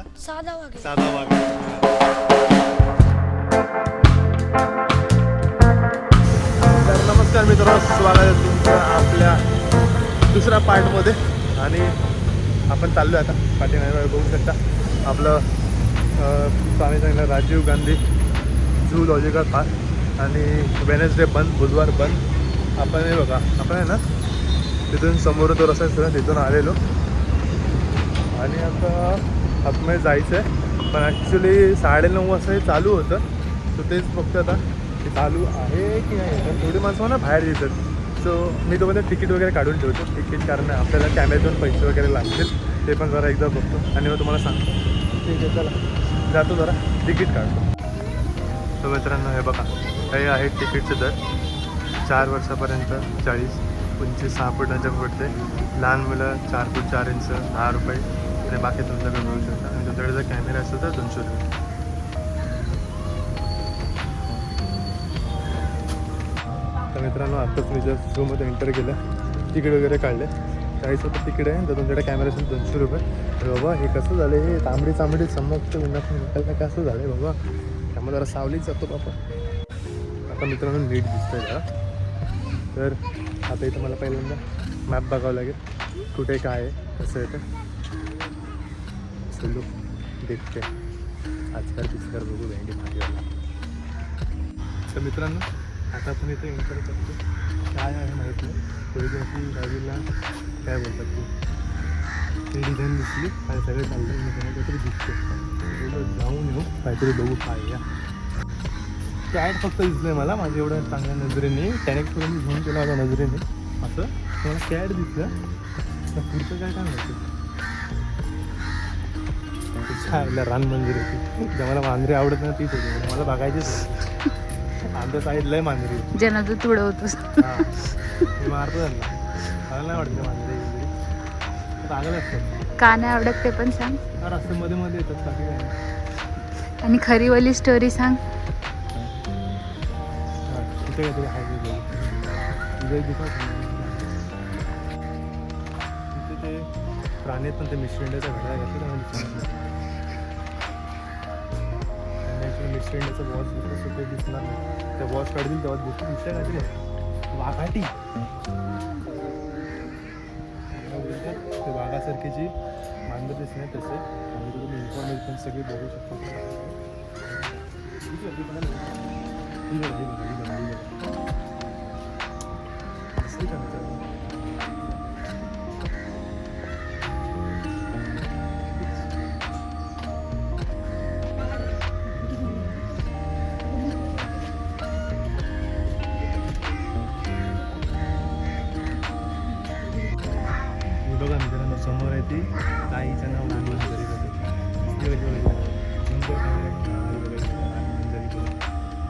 बोलला साधा वाघ साधा वाघ तर नमस्कार मित्रांनो स्वागत आहे तुमचं आपल्या दुसऱ्या पार्टमध्ये. आणि आपण चाललो आहे आता पाठीमागे बघू शकता. आपलं अं, स्वामी सांगितलं राजीव गांधी झूलॉजिकल पार्क आणि वेनेसडे बंद बुधवार बंद. आपण हे बघा आपण आहे ना तिथून समोर तो रस्ता तिथून आलेलो. आणि आता आतमध्ये जायचं आहे. पण ॲक्च्युली साडेनऊ वाजता हे चालू होतं. सो तेच फक्त आता ते चालू आहे की नाही? तर थोडी माणसं मला बाहेर येतात. सो मी तुम्हाला तिकीट वगैरे काढून ठेवतो. तिकीट कारण आपल्याला कॅमेऱ्यातून पैसे वगैरे लागतील. ते पण जरा एकदा बघतो. आणि मग तुम्हाला सांगतो. ठीक आहे चला. जातो जरा. तिकीट काढतो. तर मित्रांनो हे बघा. हे आहे तिकीटचं दर. चार वर्षापर्यंत चाळीस उंची सहा फुटांच्या पडते लहान मुलं चार फूट चार इंच दहा रुपये. आणि बाकी तुमच्याकडे मिळू शकता आणि तुमच्याकडे जर कॅमेरा असेल तर दोनशे रुपये. तर मित्रांनो आत्ताच मी जर झूमध्ये एंटर केलं तिकीट वगैरे काढले. चाळीस रुपये तिकीट आहे तर तुमच्याकडे कॅमेरा असेल दोनशे रुपये. बाबा हे कसं झालं? हे तांबडी तांबडी चमकतं उन्हात निघायला कसं झालं? आहे बाबा त्यामुळे जरा सावलीच जातो बाबा. आता मित्रांनो नीट दिसतंय जरा. तर आता इथं मला पहिल्यांदा मॅप बघावं लागेल. कुठे काय आहे कसं आहे ते. चलो देखते आजकाल पिचकार बघू भेंडी भाजीवाला तर मित्रांनो आता आपण इथे एंटर करतो. काय आहे माहीत नाही. थोडी गाडीला काय बोलतात ते. ते डिझाईन दिसली. आणि सगळे चाललं मी काहीतरी दिसतो जाऊन येऊ. काहीतरी बघू. काय या कॅट फक्त दिसलंय मला. माझ्या एवढ्या चांगल्या नजरेने. कॅरेक्ट करून घेऊन केला माझ्या नजरेने. असं. मला कॅट दिसलं. तर पुढचं काय काय माहिती? छायला रान मंदिर होती ज्या मला मांजरी आवडत नाही तीच होती मला बघायचीच आमच्या साईड लय मांजरी होती ज्यांना तू तुडवतोस मारतो त्यांना. मला नाही वाटत मांजरी चांगलं असतात का नाही आवडत ते पण सांग? रस्ते मध्ये मध्ये येतात बाकी काय. आणि खरीवाली स्टोरी सांग. तिथे काहीतरी आहे प्राणी पण ते मिसळण्याचा घड्याळ घातलं त्यामुळे दिसत नाही. त्यांनी actually वॉच घेतलं सो दिसणार नाही. त्या वॉच काढतील तेव्हा दिसतो दुसऱ्या काहीतरी आहे. वाघाटी. ते वाघासारखी मांजर दिसणे तसे. आणि तुम्ही इन्फॉर्मेशन सगळी बघू शकता. ठीक आहे, ठीक आहे ठीक आहे. ठीक आहे ठीक आहे. समोर आहे ती. ताईचं नाव लहान मंजरी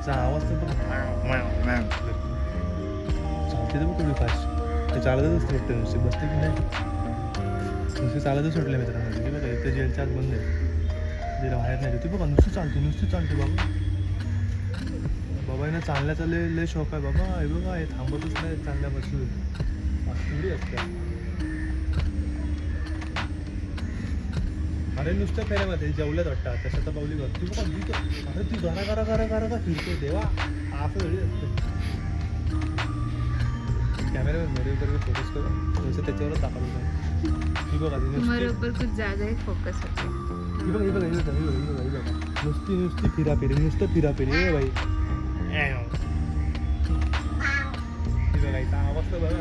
चा आवाज तर बघ. चालते तर बघ थोडी फास्ट ते चालतच असते वाटतं नुसते बसते की नाही? नुसते चालतच सुटले मित्रांनो. तिथे बघा इथे जेलच्या आत बंद आहे. तिला बाहेर नाही ती बघा नुसती चालते नुसती चालते बाबा. बाबा यांना चालण्याचा लय लय शौक आहे. बाबा हे बघा हे थांबतच नाही चालण्यापासून थोडी असते. अरे नुसतं फेऱ्या मध्ये जेवल्यात वाटतं. तशा तर पावली बघा ती तर- अरे ती घरा घरा घरा घरा का फिरते देवा असं वेळी असते. कॅमेरा मेरे ऊपर फोकस करू नुसतं त्याच्यावरच दाखवलं बघा तुम्हारे ऊपर कुछ ज्यादा ही फोकस होते ही बघा ही बघा ही बघा ही बघा ही बघा ही बघा. नुसती नुसती फिराफिरी नुसतं फिराफिरी ए बाई. ही बघा इथं आवाज तर बघा.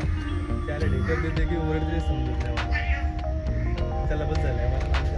त्याला ढेकर देते की ओरडते समजत नाही. मला त्याला बस झालंय. मला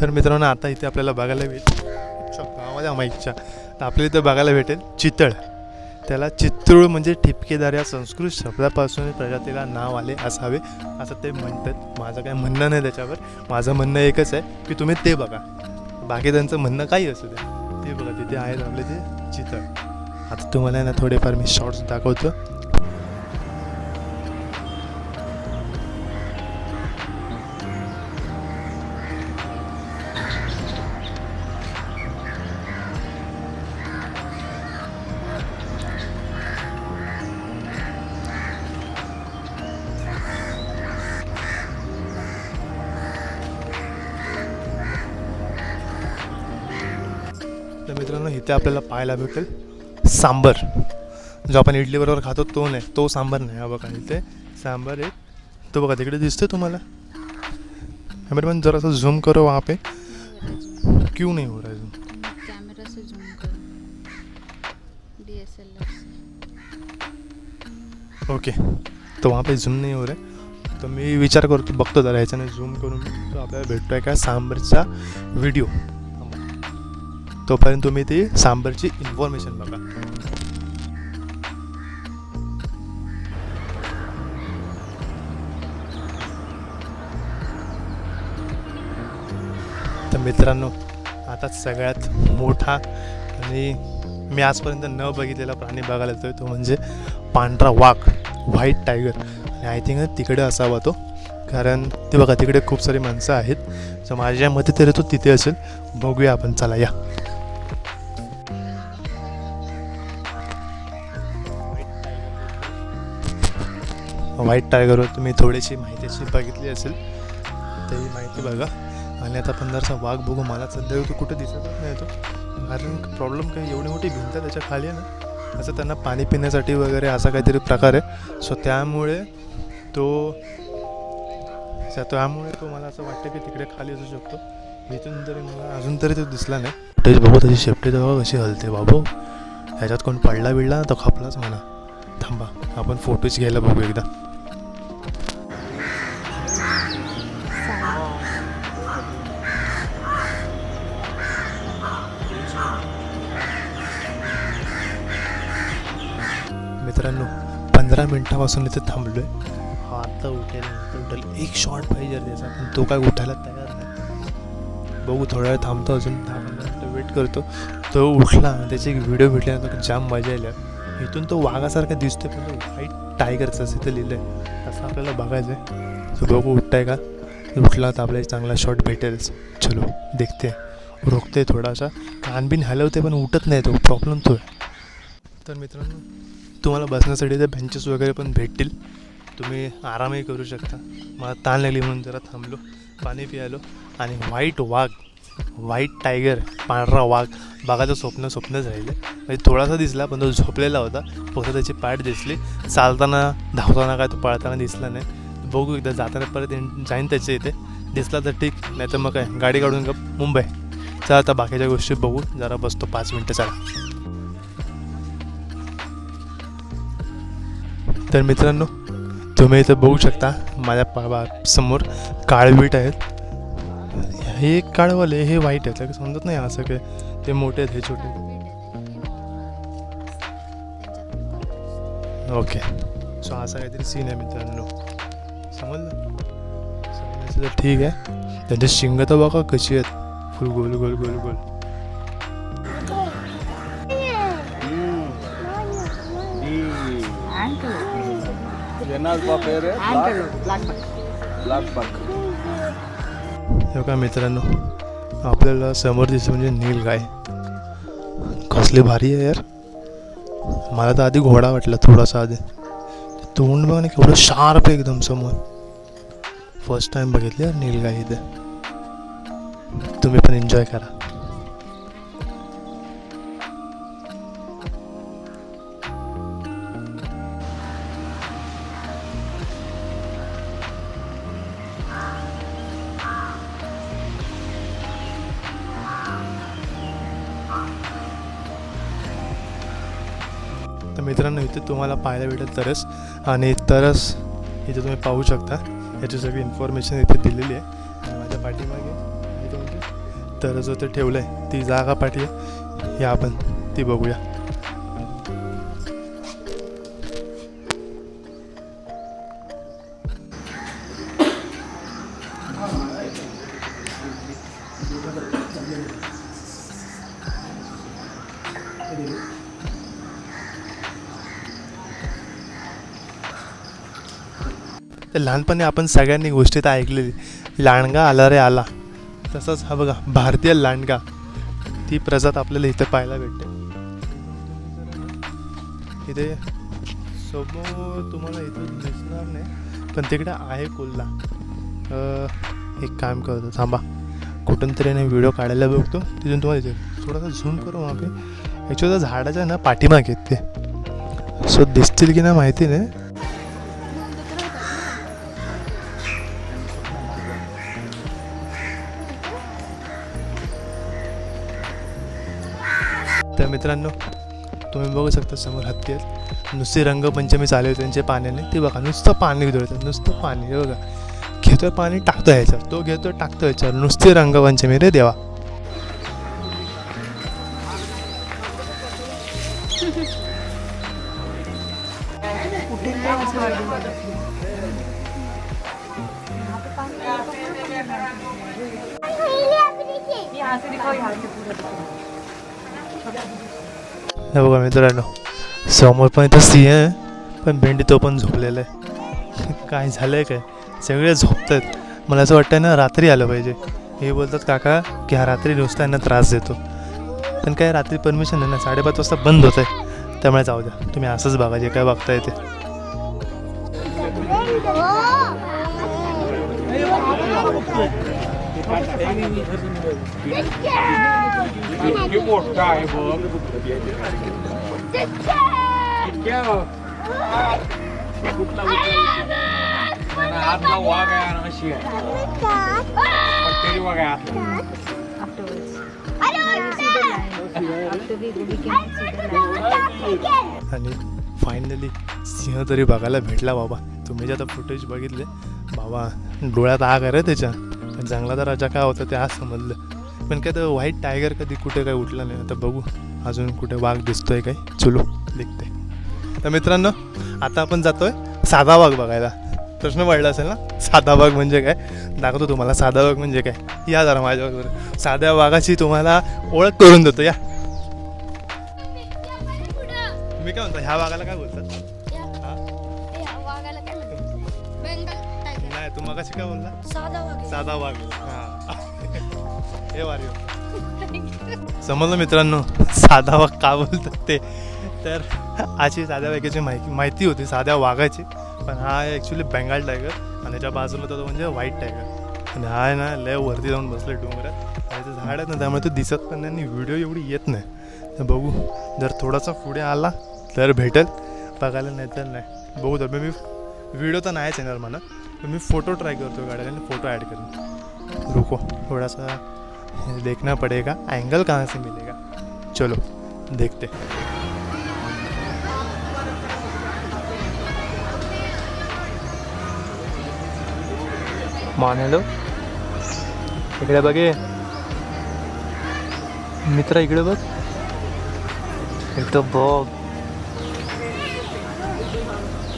तर मित्रांनो आता इथे आपल्याला बघायला भेटेल अच्छा, गावाच्या माईकच्या तर आपल्याला इथे बघायला भेटेल चितळ. त्याला चित्रूळ म्हणजे ठिपकेदार या संस्कृत शब्दापासून प्रजातीला नाव आले असावे. असं ते म्हणतात. माझं काही म्हणणं नाही त्याच्यावर. माझं म्हणणं एकच आहे की तुम्ही ते बघा. बाकी त्यांचं म्हणणं काही असू दे. ते बघा तिथे आहेत आपले ते चितळ. आता तुम्हाला ना थोडेफार मी शॉर्ट्स दाखवतो. मित्रांनो इथे आपल्याला पाहायला भेटेल सांबर. जो आपण इडली बरोबर खातो तो नाही. तो सांबार नाही. हा बघा इथे सांबार आहे. तो बघा तिकडे दिसतोय तुम्हाला? कॅमेरामॅन जरासा झूम करो वहाँ पे. क्यों नहीं हो रहा है? कैमरा से करो. डीएसएलआर से ओके. तो वहाँ पे झूम नाही हो रहा. तर मी विचार करतो बघतो जरा ह्याच्याने झूम करून. तो आपल्याला भेटतोय का सांबरचा व्हिडिओ तोपर्यंत तुम्ही ती सांबरची इन्फॉर्मेशन बघा. तर मित्रांनो आता सगळ्यात मोठा आणि मी आजपर्यंत न बघितलेला प्राणी बघायला येतोय तो म्हणजे पांढरा वाघ व्हाईट टायगर आणि आय थिंक तिकडे असावा तो कारण ते बघा तिकडे खूप सारी माणसं आहेत. तर माझ्या मते तरी तो तिथे असेल. बघूया आपण चला या. व्हाईट टायगरवर तुम्ही थोडीशी माहिती अशी बघितली असेल तेही माहिती बघा. आणि आता आपण जरसा वाघ बघू मला सध्या तो कुठे दिसतच नाही तो. कारण प्रॉब्लेम काय एवढी मोठी भिंत आहे त्याच्याखाली आहे ना असं त्यांना पाणी पिण्यासाठी वगैरे असा काहीतरी प्रकार आहे. सो त्यामुळे तो त्यामुळे तो मला असं वाटतं की तिकडे खाली असू शकतो. इथून तरी मला अजून तरी तो दिसला नाही. फुटेज बघू त्याची शेपटी तेव्हा कशी हलते बाबू. ह्याच्यात कोण पडला बिडला ना तो खपलाच म्हणा. थांबा आपण फोटोज घ्यायला बघू एकदा. मित्रांनो पंधरा मिनटापासून इथे थांबलोय. हा आता उठेल टोटल उठेल. एक शॉट पाहिजे रे त्याचा पण तो काय उठायला तयार नाही. बघू थोडा वेळ थांबतो अजून दहा पंधरा मिनटं वेट करतो. तो उठला त्याची एक व्हिडिओ भेटल्यानंतर जाम मजा आल्या इथून तो वाघासारखा दिसतो पण तो व्हाईट टायगरचं असं इथं लिहिलं आहे तसं आपल्याला बघायचं आहे सो बघू उठताय का? उठला तर आपल्याला चांगला शॉट भेटेलच चलो देखते. रोखते थोडासा. कान बिन हलवते पण उठत नाही तो. प्रॉब्लेम तो आहे. तर मित्रांनो तुम्हाला बसण्यासाठी ते बेंचेस वगैरे पण भेटतील. तुम्ही आरामही करू शकता. मला ताण लागली म्हणून जरा थांबलो पाणी पियालो आणि व्हाईट वाघ. व्हाईट टायगर पांढरा वाघ. बघायचं स्वप्न स्वप्नच राहिलं. म्हणजे थोडासा दिसला पण तो झोपलेला होता. फक्त त्याची पाठ दिसली. चालताना धावताना काय तो पळताना दिसला नाही. बघू एकदा जाताना परत जाईन त्याच्या इथे. दिसला तर ठीक नाही तर मग काय गाडी काढून गप मुंबई. चला आता बाकीच्या गोष्टी बघू. जरा बसतो पाच मिनटं चला. तर मित्रांनो तुम्ही इथं बघू शकता माझ्या पा समोर काळवीट आहेत. हे काळवाले हे वाईट आहेत का समजत नाही असं काय ते मोठे आहेत हे छोटे ओके. सो असा काहीतरी सीन आहे मित्रांनो. समजलं? समजायचं तर ठीक आहे. त्यांचे शिंग तर बघा कशी आहेत. फुल गोल गोल गोल गोल. हे का मित्रांनो आपल्याला समोर दिसतं म्हणजे नील गाय. कसली भारी आहे यार. मला तर आधी घोडा वाटला थोडासा आधी. तोंड बघा ना केवढं शार्प आहे एकदम समोर. फर्स्ट टाईम बघितली यार नील गाय इथे. तुम्ही पण एन्जॉय करा. तर मित्रांनो इथे तुम्हाला पाहायला भेटेल तरस आणि तरस इथे तुम्ही पाहू शकता. याची सगळी इन्फॉर्मेशन इथे दिलेली आहे. आणि माझ्या पाठीमागे तरस इथे ठेवलं आहे ती जागा पाठी या आपण ती बघूया. तर लहानपणी आपण सगळ्यांनी गोष्टी तर ऐकलेली. लांडगा आला रे आला. तसंच हा बघा भारतीय लांडगा ती प्रजात आपल्याला इथे पाहायला भेटते. इथे समोर तुम्हाला इथं दिसणार नाही पण तिकडे आहे कोल्हा एक काम करतो थांबा. कुठून तरी नाही व्हिडिओ काढायला बघतो. तिथून तुम्हाला इथे थोडासा झूम करू आपण ॲक्च्युली झाडाच्या ना पाठीमागे आहेत ते. सो दिसतील की नाही माहिती नाही. तर मित्रांनो तुम्ही बघू शकता समोर हत्ती आहेत. नुसती रंगपंचमी चालू आहे त्यांच्या पाण्याने. ते बघा नुसतं पाणी उधळतं नुसतं पाणी. हे बघा घेतोय पाणी टाकतो ह्याच्यावर. तो घेतोय टाकतो ह्याच्यावर. नुसती रंगपंचमी रे देवा. हे बघा मित्रांनो समोर पण इथं सिंह आहे पण भेंडी तो पण झोपलेला आहे. काय झालं आहे काय? सगळे झोपत आहेत मला असं वाटतं ना रात्री आलं पाहिजे. हे बोलतात काका की हा रात्री नुसता यांना त्रास देतो. पण काय रात्री परमिशन नाही ना साडेपाच वाजता बंद होत आहे त्यामुळे जाऊ द्या. तुम्ही असंच बघा जे काय बघताय ते. आहे बघ इतक्या आतला वाघ आहे आणि अशी आहे तरी वाघ आहे आतला. आणि फायनली सिंह तरी बघायला भेटला बाबा तुम्ही जे आता फुटेज बघितले बाबा डोळ्यात आग आहे त्याच्या जंगलाचा राजा काय होता ते आज समजलं. पण काय तर व्हाईट टायगर कधी कुठे काय उठला नाही. आता बघू. अजून कुठे वाघ दिसतोय काय? चलो दिखते. तर मित्रांनो आता आपण जातोय साधा वाघ बघायला. प्रश्न पडला असेल ना? साधा वाघ म्हणजे काय? दाखवतो तुम्हाला साधा वाघ म्हणजे काय? या जरा माझ्याबरोबर साध्या वाघाची तुम्हाला ओळख करून देतो या. तुम्ही काय म्हणता ह्या वाघाला काय बोलतात? तू मग काय बोलला? साधा वाघ हा. हे वारी. समजलं मित्रांनो? साधा वाघ का बोलतात ते? तर अशी साध्या वाघाची माहिती माहिती होती साध्या वाघाची. पण हा आहे ॲक्च्युली बेंगाल टायगर आणि त्याच्या बाजूला तो म्हणजे व्हाईट टायगर आणि हा आहे ना लय वरती जाऊन बसले डोंगरात. आणि ते झाड आहेत ना त्यामुळे तो दिसत पण नाही आणि व्हिडिओ एवढी येत नाही. तर बघू जर थोडासा पुढे आला तर भेटेल. बघायला नाही तर नाही. बघू तर मी व्हिडिओ तर नाहीच येणार मला पण मी फ़ोटो ट्राय करतो काढायला आणि फ़ोटो ऐड करेन रुको थोड़ा सा देखना पड़ेगा एंगल कहाँ से मिलेगा। चलो देखते मान हॅलो इकडे बघे मित्र इकडे बघ एकदम बघ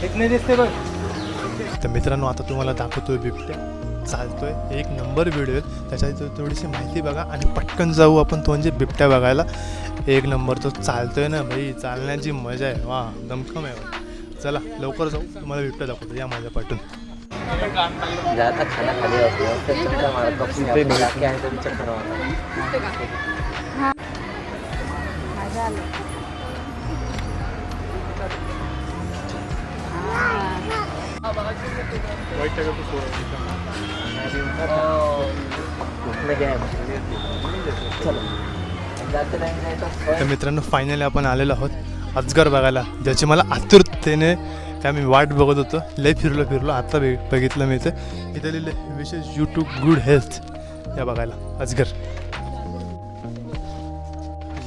इतने दिसते बघ तर मित्रांनो आता तुम्हाला दाखवतोय बिबट्या. चालतोय. एक नंबर व्हिडिओ आहे. त्याच्यात थो- थोडीशी माहिती बघा आणि पटकन जाऊ आपण तो म्हणजे बिबट्या बघायला. एक नंबर तो चालतोय ना भाई. चालण्याची मजा आहे. वा दमखम आहे. चला लवकर जाऊ. तुम्हाला बिबट्या दाखवतो. या माझ्या पाठून. ज्यादा खाना खाली हैं चक्कर मारता पे मिला के आए तो भी चक्कर मारता तर मित्रांनो फायनली आपण आलेलो आहोत अजगर बघायला ज्याची मला आतुरतेने काय मी वाट बघत होतो. लय फिरलो फिरलो. आता बघ बघितलं मी इथे. इथे लिहिलं विशेष यूट्यूब गुड हेल्थ या बघायला अजगर.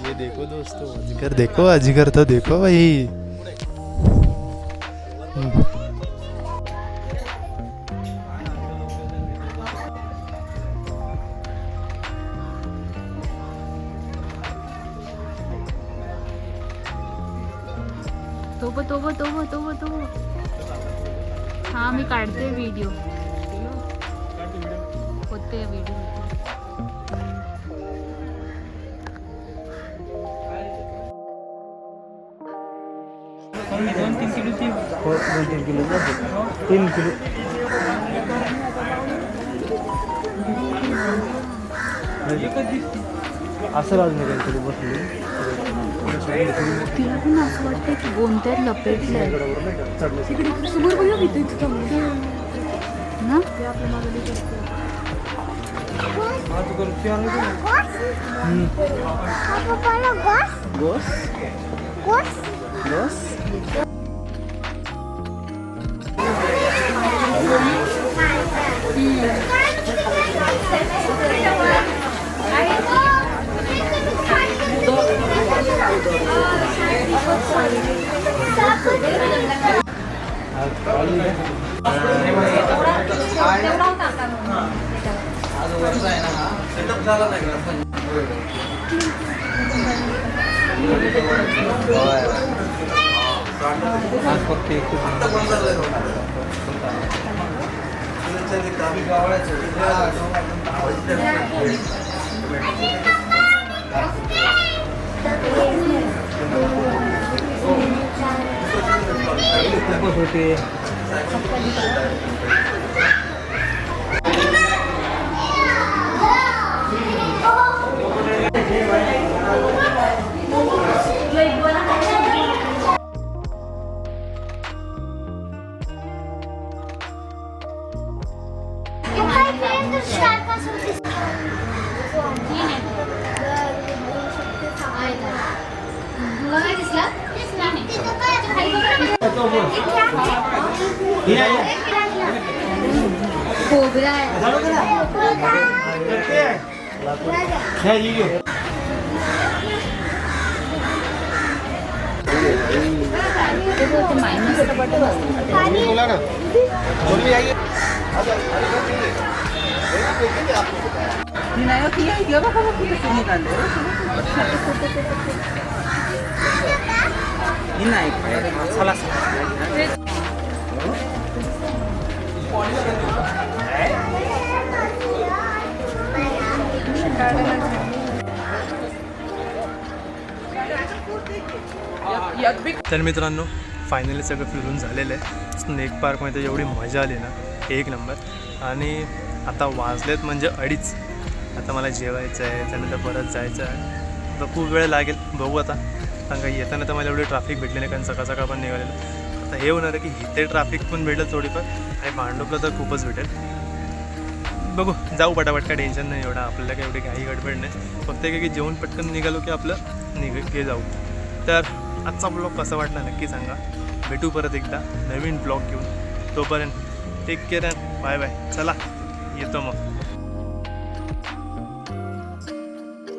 ये देखो दोस्तों अजगर. देखो अजगर तो देखो भाई. तो वो तो वो तो हाँ तो वो व्हिडिओ होते व्हिडिओ दोन तीन हैं वीडियो तीन किलो। तीन किलो। असं राजू तिला पण असं वाटतं की गोंत्यात लपेटलंय ना गोस गोस కావాలి Happy birthday. बोला ना. बोलवी आई. तर मित्रांनो फायनली सगळं फिरून झालेलं आहे. स्नेक पार्कमध्ये एवढी मजा आली ना एक नंबर. आणि आता वाजलेत म्हणजे अडीच. आता मला जेवायचं आहे त्यानंतर परत जायचं आहे. आता खूप वेळ लागेल बघू आता. कारण का येताना तर मला एवढी ट्रॅफिक भेटली नाही कारण सकाळ सकाळ पण निघालेलं. आता हे होणार आहे की इथे ट्रॅफिक पण भेटेल थोडीफार आणि भांडुपला तर खूपच भेटेल. बघू जाऊ पटापट काय टेन्शन नाही एवढं. आपल्याला काही एवढी काही गडबड नाही. फक्त काय की जेवण पटकन निघालो की आपलं निघ हे जाऊ. तर आजचा ब्लॉग कसा वाटला नक्की सांगा. भेटू परत एकदा नवीन ब्लॉग घेऊन. तोपर्यंत टेक केअर बाय बाय चला येतो मग.